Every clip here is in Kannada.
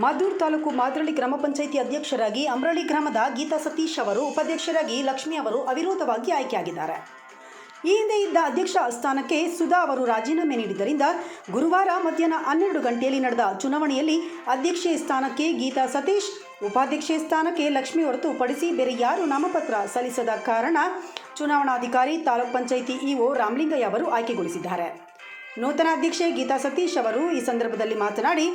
ಮಾದೂರು ತಾಲೂಕು ಮಾದ್ರಳ್ಳಿ ಗ್ರಾಮ ಪಂಚಾಯಿತಿ ಅಧ್ಯಕ್ಷರಾಗಿ ಅಮರಳ್ಳಿ ಗ್ರಾಮದ ಗೀತಾ ಸತೀಶ್ ಅವರು ಉಪಾಧ್ಯಕ್ಷರಾಗಿ ಲಕ್ಷ್ಮಿ ಅವರು ಅವಿರೋಧವಾಗಿ ಆಯ್ಕೆಯಾಗಿದ್ದಾರೆ. ಈ ಹಿಂದೆ ಇದ್ದ ಅಧ್ಯಕ್ಷ ಸ್ಥಾನಕ್ಕೆ ಸುಧಾ ಅವರು ರಾಜೀನಾಮೆ ನೀಡಿದ್ದರಿಂದ ಗುರುವಾರ ಮಧ್ಯಾಹ್ನ ಹನ್ನೆರಡು ಗಂಟೆಯಲ್ಲಿ ನಡೆದ ಚುನಾವಣೆಯಲ್ಲಿ ಅಧ್ಯಕ್ಷೆ ಸ್ಥಾನಕ್ಕೆ ಗೀತಾ ಸತೀಶ್, ಉಪಾಧ್ಯಕ್ಷೆ ಸ್ಥಾನಕ್ಕೆ ಲಕ್ಷ್ಮಿ ಹೊರತುಪಡಿಸಿ ಬೇರೆ ಯಾರು ನಾಮಪತ್ರ ಸಲ್ಲಿಸದ ಕಾರಣ ಚುನಾವಣಾಧಿಕಾರಿ ತಾಲೂಕ್ ಪಂಚಾಯಿತಿ ಇಒ ರಾಮಲಿಂಗಯ್ಯ ಅವರು ಆಯ್ಕೆಗೊಳಿಸಿದ್ದಾರೆ. ನೂತನ ಅಧ್ಯಕ್ಷೆ ಗೀತಾ ಸತೀಶ್ ಅವರು ಈ ಸಂದರ್ಭದಲ್ಲಿ ಮಾತನಾಡಿ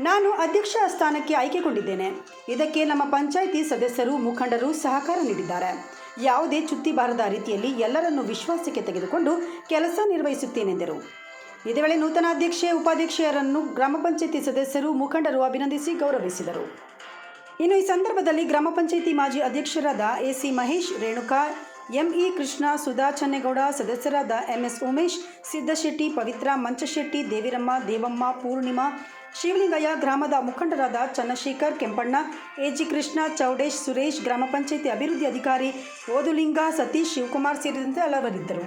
ನಾನು ಅಧ್ಯಕ್ಷ ಸ್ಥಾನಕ್ಕೆ ಆಯ್ಕೆಗೊಂಡಿದ್ದೇನೆ. ಇದಕ್ಕೆ ನಮ್ಮ ಪಂಚಾಯಿತಿ ಸದಸ್ಯರು, ಮುಖಂಡರು ಸಹಕಾರ ನೀಡಿದ್ದಾರೆ. ಯಾವುದೇ ಚುತ್ತಿ ಬಾರದ ರೀತಿಯಲ್ಲಿ ಎಲ್ಲರನ್ನು ವಿಶ್ವಾಸಕ್ಕೆ ತೆಗೆದುಕೊಂಡು ಕೆಲಸ ನಿರ್ವಹಿಸುತ್ತೇನೆಂದರು ಇದೇ ವೇಳೆ ನೂತನ ಅಧ್ಯಕ್ಷೆ, ಉಪಾಧ್ಯಕ್ಷೆಯರನ್ನು ಗ್ರಾಮ ಪಂಚಾಯಿತಿ ಸದಸ್ಯರು, ಮುಖಂಡರು ಅಭಿನಂದಿಸಿ ಗೌರವಿಸಿದರು. ಇನ್ನು ಈ ಸಂದರ್ಭದಲ್ಲಿ ಗ್ರಾಮ ಪಂಚಾಯಿತಿ ಮಾಜಿ ಅಧ್ಯಕ್ಷರಾದ ಎಸಿ ಮಹೇಶ್, ರೇಣುಕಾ, ಎಂಇ ಕೃಷ್ಣ, ಸುಧಾ ಚನ್ನೇಗೌಡ, ಸದಸ್ಯರಾದ ಎಂಎಸ್ ಉಮೇಶ್, ಸಿದ್ದಶೆಟ್ಟಿ, ಪವಿತ್ರ ಮಂಚಶೆಟ್ಟಿ, ದೇವಿರಮ್ಮ, ದೇವಮ್ಮ, ಪೂರ್ಣಿಮಾ ಶಿವಲಿಂಗಯ್ಯ ಗ್ರಾಮದ ಮುಖಂಡರಾದ ಚಂದ್ರಶೇಖರ್ ಕೆಂಪಣ್ಣ, ಎಜಿ ಕೃಷ್ಣ, ಚೌಡೇಶ್ ಸುರೇಶ್, ಗ್ರಾಮ ಪಂಚಾಯಿತಿ ಅಭಿವೃದ್ಧಿ ಅಧಿಕಾರಿ ಓದುಲಿಂಗ ಸತೀಶ್ ಶಿವಕುಮಾರ್ ಸೇರಿದಂತೆ ಹಲವರಿದ್ದರು.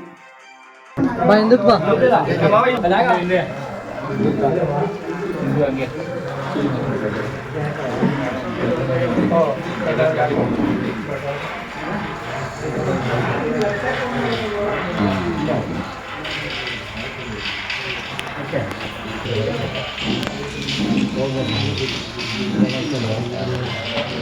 全てのオープン。